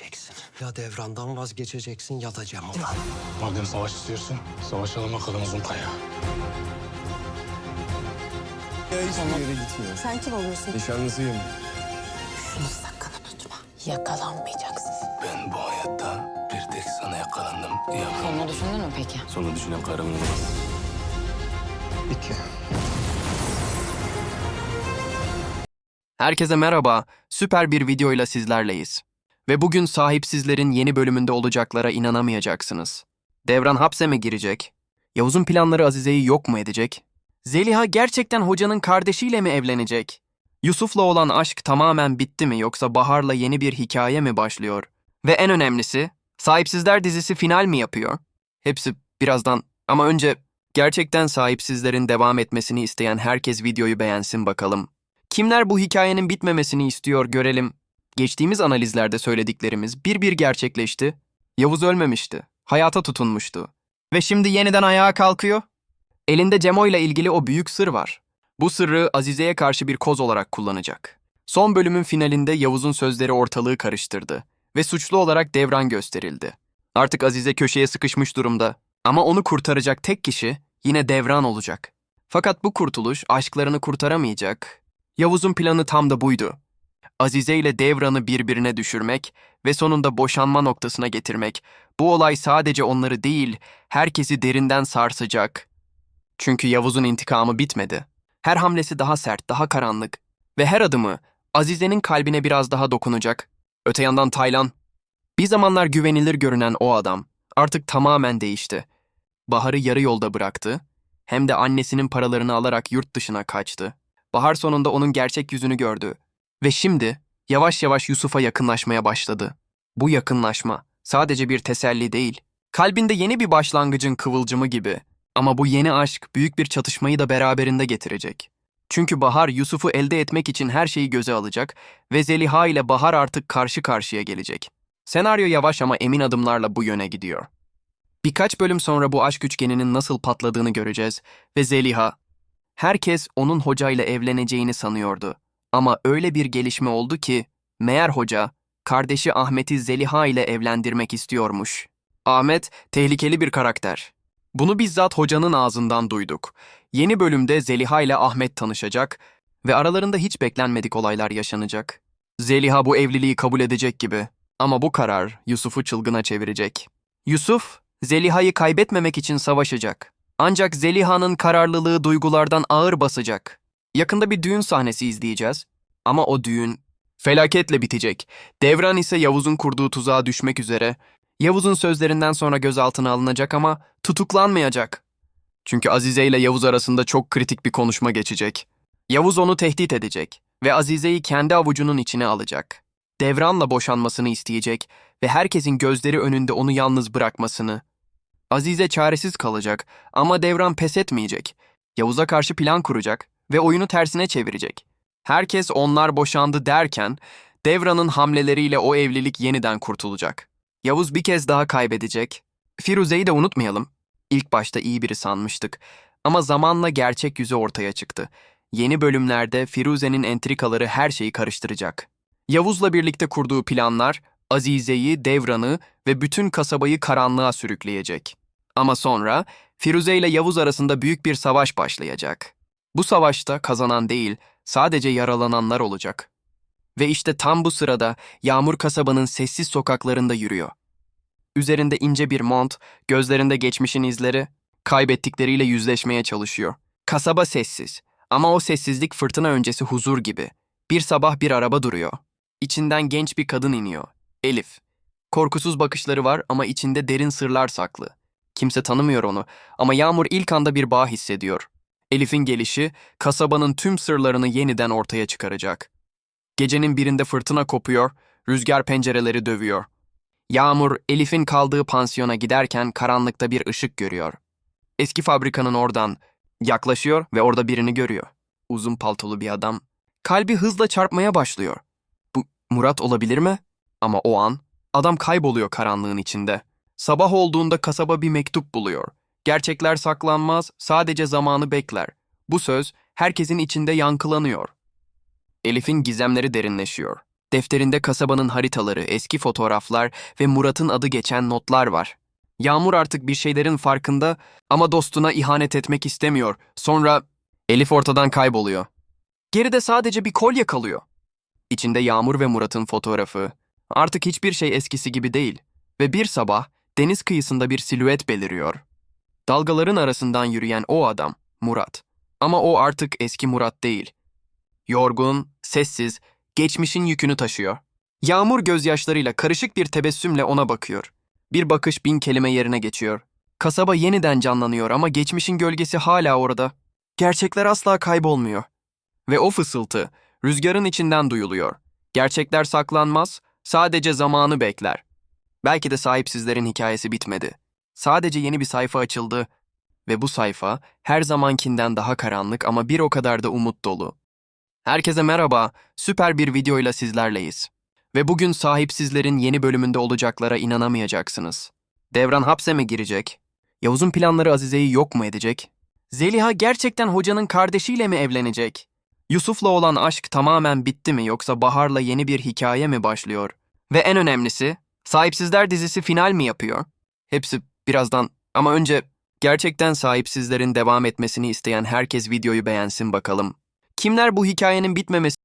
vereceksin. Ya devrandan vazgeçeceksin ya da Cemal'dan. Madem savaş istiyorsun, savaşalım bakalım uzun kaya. Hiçbir yere gitmiyor. Sen kim oluyorsun? Nişanlısıyım. Şunu sakın unutma. Yakalanmayacaksın. Ben bu hayatta bir tek sana yakalandım. Ya Sonunu düşündün mü peki? sonra düşünen karım olmaz. İki. Herkese merhaba, süper bir videoyla sizlerleyiz. Ve bugün sahipsizlerin yeni bölümünde olacaklara inanamayacaksınız. Devran hapse mi girecek? Yavuz'un planları Azize'yi yok mu edecek? Zeliha gerçekten hocanın kardeşiyle mi evlenecek? Yusuf'la olan aşk tamamen bitti mi yoksa Bahar'la yeni bir hikaye mi başlıyor? Ve en önemlisi, Sahipsizler dizisi final mi yapıyor? Hepsi birazdan ama önce gerçekten sahipsizlerin devam etmesini isteyen herkes videoyu beğensin bakalım. Kimler bu hikayenin bitmemesini istiyor görelim. Geçtiğimiz analizlerde söylediklerimiz bir bir gerçekleşti. Yavuz ölmemişti. Hayata tutunmuştu. Ve şimdi yeniden ayağa kalkıyor. Elinde Cemo ile ilgili o büyük sır var. Bu sırrı Azize'ye karşı bir koz olarak kullanacak. Son bölümün finalinde Yavuz'un sözleri ortalığı karıştırdı ve suçlu olarak Devran gösterildi. Artık Azize köşeye sıkışmış durumda ama onu kurtaracak tek kişi yine Devran olacak. Fakat bu kurtuluş aşklarını kurtaramayacak. Yavuz'un planı tam da buydu. Azize ile Devran'ı birbirine düşürmek ve sonunda boşanma noktasına getirmek. Bu olay sadece onları değil, herkesi derinden sarsacak. Çünkü Yavuz'un intikamı bitmedi. Her hamlesi daha sert, daha karanlık ve her adımı Azize'nin kalbine biraz daha dokunacak. Öte yandan Taylan, bir zamanlar güvenilir görünen o adam artık tamamen değişti. Bahar'ı yarı yolda bıraktı, hem de annesinin paralarını alarak yurt dışına kaçtı. Bahar sonunda onun gerçek yüzünü gördü ve şimdi yavaş yavaş Yusuf'a yakınlaşmaya başladı. Bu yakınlaşma sadece bir teselli değil, kalbinde yeni bir başlangıcın kıvılcımı gibi. Ama bu yeni aşk büyük bir çatışmayı da beraberinde getirecek. Çünkü Bahar Yusuf'u elde etmek için her şeyi göze alacak ve Zeliha ile Bahar artık karşı karşıya gelecek. Senaryo yavaş ama emin adımlarla bu yöne gidiyor. Birkaç bölüm sonra bu aşk üçgeninin nasıl patladığını göreceğiz ve Zeliha, herkes onun hocayla evleneceğini sanıyordu. Ama öyle bir gelişme oldu ki, meğer hoca, kardeşi Ahmet'i Zeliha ile evlendirmek istiyormuş. Ahmet, tehlikeli bir karakter. Bunu bizzat hocanın ağzından duyduk. Yeni bölümde Zeliha ile Ahmet tanışacak ve aralarında hiç beklenmedik olaylar yaşanacak. Zeliha bu evliliği kabul edecek gibi ama bu karar Yusuf'u çılgına çevirecek. Yusuf, Zeliha'yı kaybetmemek için savaşacak. Ancak Zeliha'nın kararlılığı duygulardan ağır basacak. Yakında bir düğün sahnesi izleyeceğiz. Ama o düğün felaketle bitecek. Devran ise Yavuz'un kurduğu tuzağa düşmek üzere. Yavuz'un sözlerinden sonra gözaltına alınacak ama tutuklanmayacak. Çünkü Azize ile Yavuz arasında çok kritik bir konuşma geçecek. Yavuz onu tehdit edecek ve Azize'yi kendi avucunun içine alacak. Devran'la boşanmasını isteyecek ve herkesin gözleri önünde onu yalnız bırakmasını. Azize çaresiz kalacak ama Devran pes etmeyecek. Yavuz'a karşı plan kuracak ve oyunu tersine çevirecek. Herkes onlar boşandı derken Devran'ın hamleleriyle o evlilik yeniden kurtulacak. Yavuz bir kez daha kaybedecek. Firuze'yi de unutmayalım. İlk başta iyi biri sanmıştık ama zamanla gerçek yüzü ortaya çıktı. Yeni bölümlerde Firuze'nin entrikaları her şeyi karıştıracak. Yavuz'la birlikte kurduğu planlar Azize'yi, Devran'ı ve bütün kasabayı karanlığa sürükleyecek. Ama sonra Firuze ile Yavuz arasında büyük bir savaş başlayacak. Bu savaşta kazanan değil, sadece yaralananlar olacak. Ve işte tam bu sırada Yağmur kasabanın sessiz sokaklarında yürüyor. Üzerinde ince bir mont, gözlerinde geçmişin izleri, kaybettikleriyle yüzleşmeye çalışıyor. Kasaba sessiz ama o sessizlik fırtına öncesi huzur gibi. Bir sabah bir araba duruyor. İçinden genç bir kadın iniyor. Elif. Korkusuz bakışları var ama içinde derin sırlar saklı. Kimse tanımıyor onu ama Yağmur ilk anda bir bağ hissediyor. Elif'in gelişi kasabanın tüm sırlarını yeniden ortaya çıkaracak. Gecenin birinde fırtına kopuyor, rüzgar pencereleri dövüyor. Yağmur, Elif'in kaldığı pansiyona giderken karanlıkta bir ışık görüyor. Eski fabrikanın oradan yaklaşıyor ve orada birini görüyor. Uzun paltolu bir adam. Kalbi hızla çarpmaya başlıyor. Bu Murat olabilir mi? Ama o an adam kayboluyor karanlığın içinde. Sabah olduğunda kasaba bir mektup buluyor. Gerçekler saklanmaz, sadece zamanı bekler. Bu söz herkesin içinde yankılanıyor. Elif'in gizemleri derinleşiyor. Defterinde kasabanın haritaları, eski fotoğraflar ve Murat'ın adı geçen notlar var. Yağmur artık bir şeylerin farkında ama dostuna ihanet etmek istemiyor. Sonra Elif ortadan kayboluyor. Geride sadece bir kolye kalıyor. İçinde Yağmur ve Murat'ın fotoğrafı. Artık hiçbir şey eskisi gibi değil. Ve bir sabah deniz kıyısında bir silüet beliriyor. Dalgaların arasından yürüyen o adam, Murat. Ama o artık eski Murat değil. Yorgun, sessiz, geçmişin yükünü taşıyor. Yağmur gözyaşlarıyla karışık bir tebessümle ona bakıyor. Bir bakış bin kelime yerine geçiyor. Kasaba yeniden canlanıyor ama geçmişin gölgesi hala orada. Gerçekler asla kaybolmuyor. Ve o fısıltı rüzgarın içinden duyuluyor. Gerçekler saklanmaz, sadece zamanı bekler. Belki de sahipsizlerin hikayesi bitmedi. Sadece yeni bir sayfa açıldı ve bu sayfa her zamankinden daha karanlık ama bir o kadar da umut dolu. Herkese merhaba, süper bir videoyla sizlerleyiz. Ve bugün sahipsizlerin yeni bölümünde olacaklara inanamayacaksınız. Devran hapse mi girecek? Yavuz'un planları Azize'yi yok mu edecek? Zeliha gerçekten hocanın kardeşiyle mi evlenecek? Yusuf'la olan aşk tamamen bitti mi yoksa Bahar'la yeni bir hikaye mi başlıyor? Ve en önemlisi, Sahipsizler dizisi final mi yapıyor? Hepsi birazdan ama önce gerçekten sahipsizlerin devam etmesini isteyen herkes videoyu beğensin bakalım. Kimler bu hikayenin bitmemesi